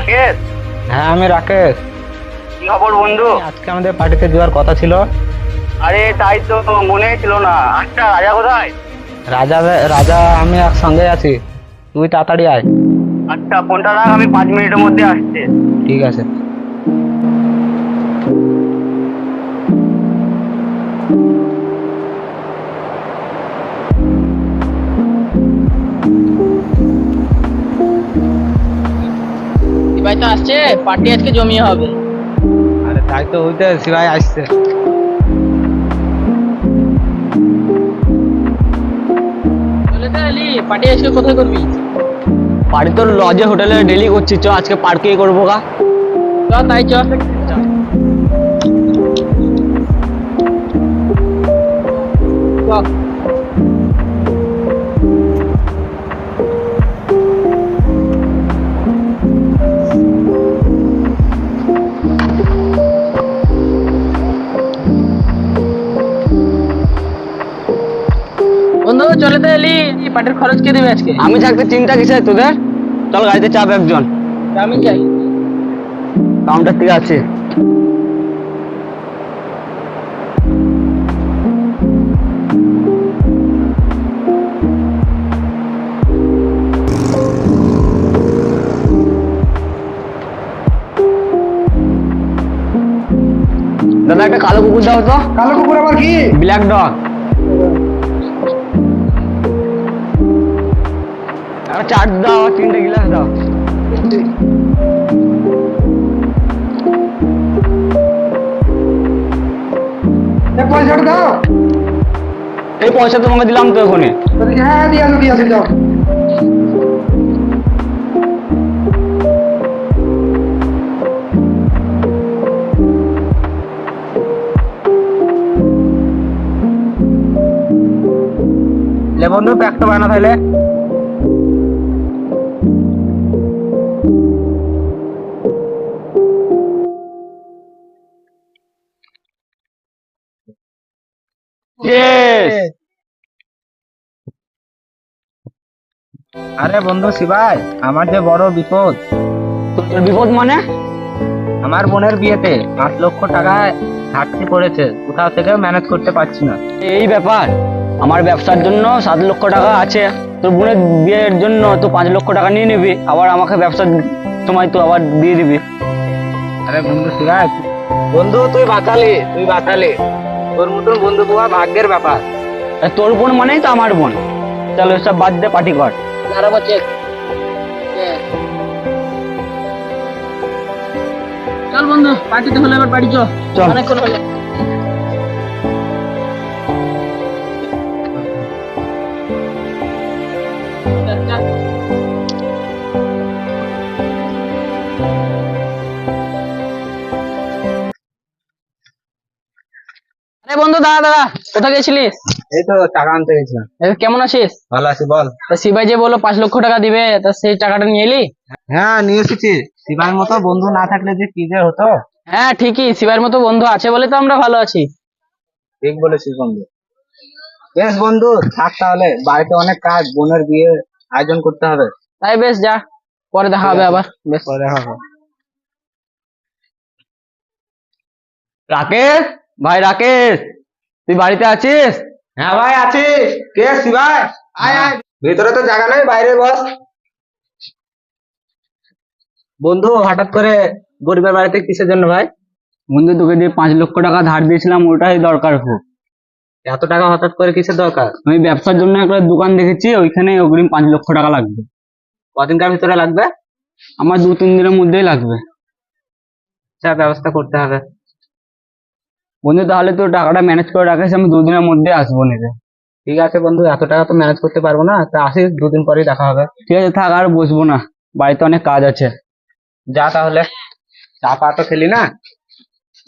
রাকেশ? হ্যাঁ আমি রাকেশ। কি খবর বন্ধু? আজকে আমাদের পার্টিতে যাওয়ার কথা ছিল। আরে তাই তো মনে ছিল না। আচ্ছা রাজা কোথায়? রাজা রাজা আমি একসঙ্গে আছি। তুই তাড়াতাড়ি আয়। আচ্ছা ফোনটা রাখ আমি পাঁচ মিনিটের মধ্যে আসছে। ঠিক আছে। ভাই তো আসছে পার্টি আজকে জমিয়ে হবে। আরে তাই তো হইতে শিবাই আসছে। চলে তো পার্টি আজকে কোথায় করবি? পার্টি তোর লজে হোটেলে ডেলি করছি চ আজকে পার্কেই করব গা। চ তাই চ। চ। বন্ধু চলে তো এলি। এই পার্টির খরচ কে দেবে আজকে? আমি থাকতে চিন্তা কিসে তোদের? চল গাড়িতে চাপ একজন। আমি যাই। কাউন্টার থেকে আছে। দাদা একটা কালো কুকুর দাও তো। কালো কুকুর আবার কি? Black dog. চাট দাও তিনটে গ্লাস দাও। পয়সাটা দাও। এই পয়সা তোমাকে দিলাম তো বলছি, হ্যাঁ দিয়ে আসো দিয়ে আসো যাও লে প্যাকটা বানা তাহলে আরে বন্ধু শিবাই আমার যে বড় বিপদ। তোর বিপদ মানে? আমার বোনের বিয়েতে পাঁচ লক্ষ টাকায় ঘাটতি পড়েছে কোথাও থেকে ম্যানেজ করতে পারছি না। এই ব্যাপার আমার ব্যবসার জন্য সাত লক্ষ টাকা আছে। তোর বোনের বিয়ের জন্য তো পাঁচ লক্ষ টাকা নিয়ে নিবি আবার আমাকে ব্যবসার সময় তো আবার দিয়ে দিবি। আরে বন্ধু শিবাই বন্ধু তুই বাঁচালি তুই বাঁচালি। তোর মতন বন্ধু পাওয়া ভাগ্যের ব্যাপার। তোর বোন মানেই তো আমার বোন। চলো সব বাদ দে পার্টি কর। আবার চেক চল বন্ধু পার্টিতে হলে এবার বাড়ি চল। অনেকক্ষণ হলো দাদা দাদা কোথায় গেছিলিস? এই তো টাকা আনতে গেছিলাম। কেমন আছিস? ভালো আছি বল। তা শিবাই যে বলল পাঁচ লক্ষ টাকা দিবে তা সেই টাকাটা নিয়ে এলি? হ্যাঁ নিয়ে এসেছি। শিবার মতো বন্ধু না থাকলে যে কি যে হতো। হ্যাঁ ঠিকই শিবার মতো বন্ধু আছে বলে তো আমরা ভালো আছি। ঠিক বলেছিস বন্ধু। বেশ বন্ধু থাক তাহলে। বাড়িতে অনেক কাজ বোনের বিয়ে আয়োজন করতে হবে। তাই বেশ যা পরে দেখা হবে আবার। বেশ। পরে দেখা হবে। রাকেশ? ভাই রাকেশ? তুই বাড়িতে আছিস? হ্যাঁ ভাই আছি কে শিবাই আয় আয়। ভিতরে তো জায়গা নেই বাইরে বস। বন্ধু হঠাৎ করে গরিবের বাড়িতে কিসের জন্য ভাই? বন্ধু তোকে যে পাঁচ লক্ষ টাকা ধার দিয়েছিলাম ওটাই দরকার খুব। এত টাকা হঠাৎ করে কিসের দরকার? আমি ব্যবসার জন্য একটা দোকান দেখেছি ওইখানে অগ্রিম পাঁচ লক্ষ টাকা লাগবে। কদিনকার ভিতরে লাগবে? আমার দু তিন দিনের মধ্যেই লাগবে। যা ব্যবস্থা করতে হবে। বন্ধু তাহলে তো টাকাটা ম্যানেজ করে রাখিস আমি দুদিনের মধ্যে আসব নিজে। ঠিক আছে বন্ধু এত টাকা তো ম্যানেজ করতে পারব না তা আসিস দুদিন পরেই দেখা হবে। ঠিক আছে থাক আর বসবো না। বাড়িতে অনেক কাজ আছে। যা তাহলে। চা পা তো খেলি না?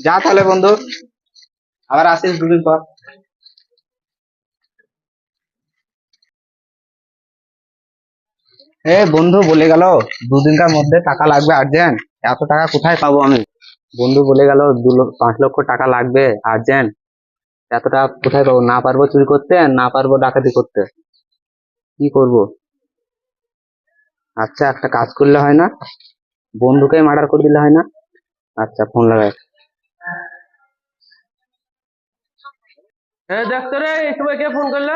যা তাহলে বন্ধু। আবার আসিস দুদিন পর। এ বন্ধু বলে গেল দুদিনকার মধ্যে টাকা লাগবে আর্জেন্ট এত টাকা কোথায় পাবো আমি? বন্ধু বলে গেল দু লক্ষ পাঁচ লক্ষ টাকা লাগবে আর্জেন্ট এতটা কোথায় পাবো? না পারব চুরি করতে না পারব ডাকাতি করতে। কি করব? আচ্ছা একটা কাজ করলে হয় না? বন্ধুকে মার্ডার করে দিলে হয় না? আচ্ছা ফোন লাগাই। হ্যাঁ দেখতো রে এই সময় কে ফোন করল?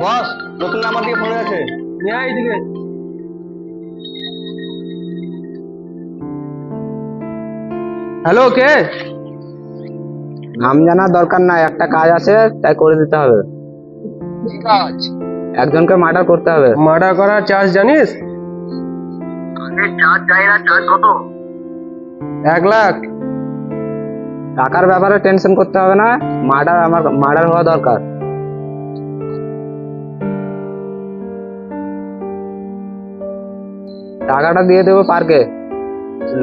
বস নতুন নাম্বার দিয়ে ফোন আছে নিয়ে আয় হ্যালো কে? নাম জানার দরকার নাই একটা কাজ আছে তাই করে দিতে হবে। একজনকে মার্ডার করতে হবে। মার্ডার করার চার্জ জানিস? এক লাখ। টাকার ব্যাপারে টেনশন করতে হবে না মার্ডার আমার মার্ডার হওয়া দরকার। টাকাটা দিয়ে দেবো পার্কে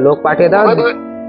লোক পাঠিয়ে দাও।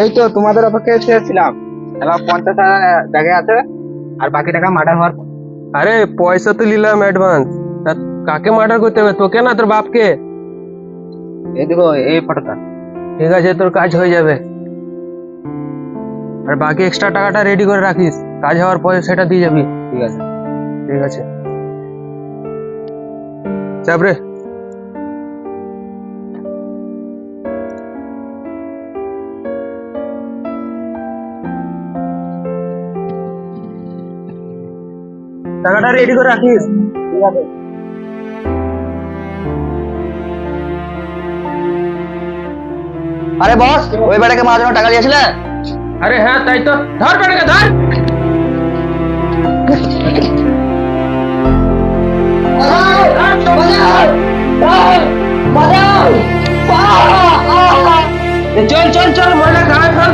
এই তো তোমাদের অপেক্ষায় ছিলাম এবার পঞ্চাশ হাজার জায়গায় আছে আর বাকি টাকা মার্ডার হওয়ার আরে পয়সা তো নিলাম অ্যাডভান্স কাকে মার্ডার করতে হবে? তোকে না তোর বাপকে? এই দেখো এই ফটোটা। ঠিক আছে তোর কাজ হয়ে যাবে। আর বাকি এক্সট্রা টাকাটা রেডি করে রাখিস। কাজ হওয়ার পরে সেটা দিয়ে যাবি। ঠিক আছে। ঠিক আছে। চাপ রে। টাকাটা রেডি করে রাখিস। আরে বস ওই বেটাকে মারার জন্য টাকা দিয়েছিলে? আরে হ্যাঁ তাই তো। ধর বেটাকে ধর। চল চল চল ময়লা খাওয়া চল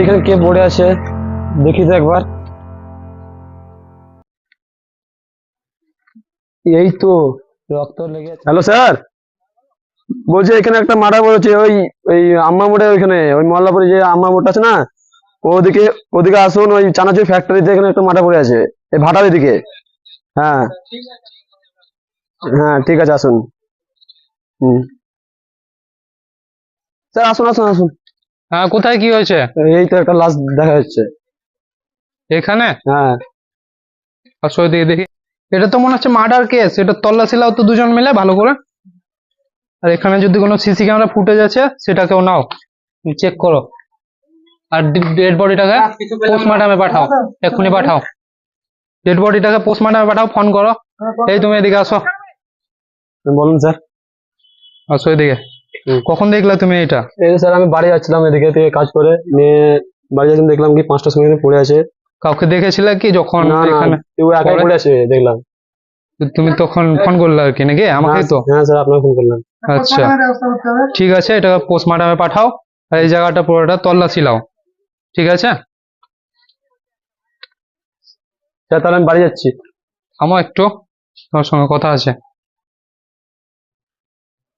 এখানে কে পড়ে আছে? দেখি তো একবার। এই তো, রক্ত লেগে হ্যালো স্যার। বলছি এখানে একটা মার্ডার করেছে ওই ওই আম্মা মোড়ে ওইখানে, ওই মল্লাপুরে যে আম্মা মোড়টা আছে না, ওদিকে ওদিকে আসুন, ওই চানাচুর ফ্যাক্টরিতে এখানে একটা মার্ডার পড়ে আছে, এই ভাটার দিকে। হ্যাঁ। হ্যাঁ ঠিক আছে, আসুন। হুম। স্যার, আসুন আসুন আসুন। হ্যাঁ কোথায় কি হয়েছে? এই তো একটা লাশ দেখা যাচ্ছে। এখানে? হ্যাঁ। আসো দিয়ে দেখি। এটা তো মনে হচ্ছে মার্ডার কেস এটা তল্লাশি লাও তো দুজন মিলে ভালো করে। আর এখানে যদি কোনো সিসি ক্যামেরা ফুটেজ আছে সেটাকেও নাও। চেক করো। আর ডেড বডিটাকে পোস্টমর্টমে পাঠাও। এক্ষুনি পাঠাও। ডেড বডিটাকে পোস্টমর্টমে পাঠাও ফোন করো। এই তুমি এদিকে আসো। বলুন স্যার। আসো এদিকে। কখন দেখলা তুমি এটা? এই স্যার আমি বাড়ি যাচ্ছিলাম এদিকে থেকে কাজ করে নিয়ে বাড়ি যাচ্ছিলাম দেখলাম কি পাঁচটার সময় পড়ে আছে। কাউকে দেখেছিলে কি যখন না না কেউ একাই পড়ে? আছে দেখলাম। তুমি তখন ফোন করলে আর কি নাকি? আমাকে তো? হ্যাঁ স্যার আপনাকে ফোন করলাম। আচ্ছা। ঠিক আছে এটা পোস্টমর্টমে পাঠাও আর এই জায়গাটা পুরোটা তল্লাশি লাও ঠিক আছে? স্যার তাহলে আমি বাড়ি যাচ্ছি। আমার একটু তোমার সঙ্গে কথা আছে।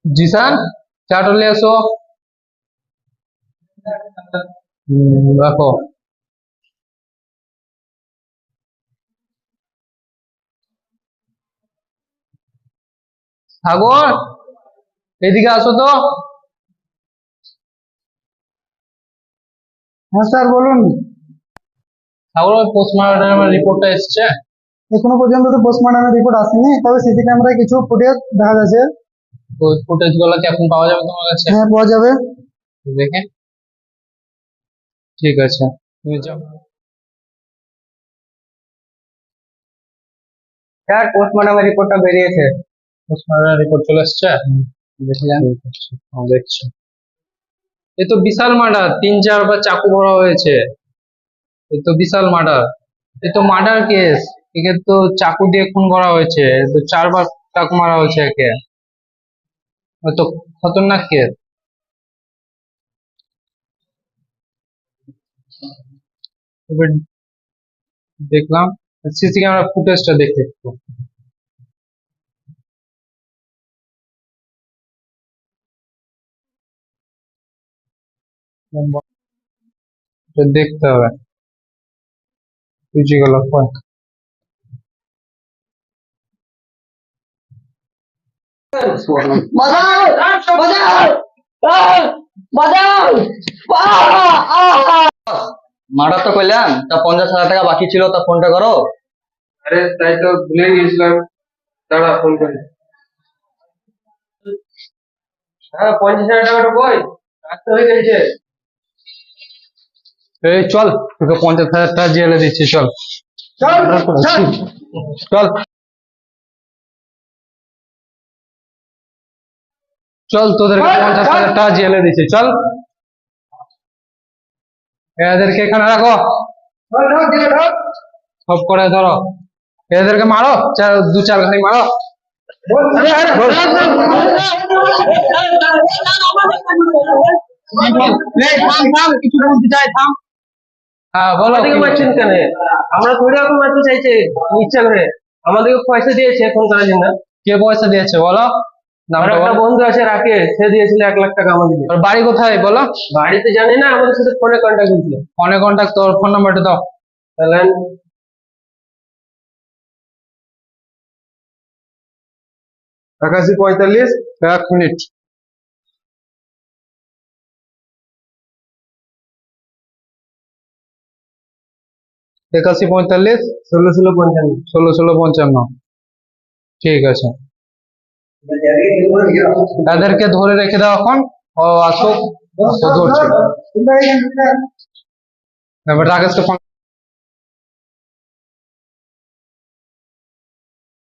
জিসান চাটা নিয়ে হুম, রাখো। সাগর এদিকে আসো তো। হ্যাঁ স্যার বলুন। সাগর পোস্টমর্টমের রিপোর্টটা এসছে। এখনও পর্যন্ত তো পোস্টমর্টমের রিপোর্ট আসেনি তবে সিসি ক্যামেরায় কিছু ফুটেজ দেখা যাচ্ছে। ওই ফুটেজগুলো কি এখন পাওয়া যাবে তোমার কাছে? হ্যাঁ পাওয়া যাবে। দেখে। ঠিক আছে। তুমি যাও। স্যার পোস্টমর্টমের রিপোর্টটা বেরিয়েছে। পোস্টমর্টম রিপোর্ট চলে এসছে? দেখে যান। হ্যাঁ, দেখছি। এ তো বিশাল মার্ডার তিন চারবার চাকু ভরা হয়েছে। এ তো বিশাল মার্ডার এ তো মার্ডার কেস একে তো চাকু দিয়ে খুন করা হয়েছে। এ তো চারবার চাকু মারা হয়েছে একে। এ তো খতরনাক কেস এবার দেখলাম সিসি ক্যামেরা ফুটেজটা দেখে একটু এটা দেখতে হবে মার্ডার তো করলাম তা পঞ্চাশ হাজার টাকা বাকি ছিল তা ফোনটা করো। আরে তাই তো ভুলে গেছিলাম দাঁড়া ফোন করি। হ্যাঁ পঞ্চাশ হাজার টাকাটা কই? রাখতে হয়ে গেছে। এই চল তোকে পঞ্চাশ হাজার টাকা জেলে দিচ্ছি চল চল। চল। তোদেরকে পঞ্চাশ হাজার টাকা জেলে দিচ্ছি চল। এদেরকে এখানে রাখো। সব করে ধরো। এদেরকে মারো চার দু চার ঘানি মারো। হ্যাঁ আমরা মারতে চাইছে ইচ্ছা করে আমাদেরকে পয়সা দিয়েছে এখন করার জন্য কে পয়সা দিয়েছে বলো। একটা বলো। বন্ধু আছে রাকে সে দিয়েছিল এক লাখ টাকা ওর বাড়ি কোথায় বলো? বাড়িতে জানি না আমাদের সাথে ফোনে কন্ট্যাক্ট হয়েছিল। ফোনে কন্ট্যাক্ট তোর ফোন নাম্বারটা দাও। তাহলে একাশি পঁয়তাল্লিশ এক মিনিট। একাশি পঁয়তাল্লিশ ষোলো ষোলো পঞ্চান্ন। ষোলো ষোলো পঞ্চান্ন। ঠিক আছে। তাদেরকে ধরে রেখে দাও এখন। ও আসুক ধরছে। রাকেশকে ফোন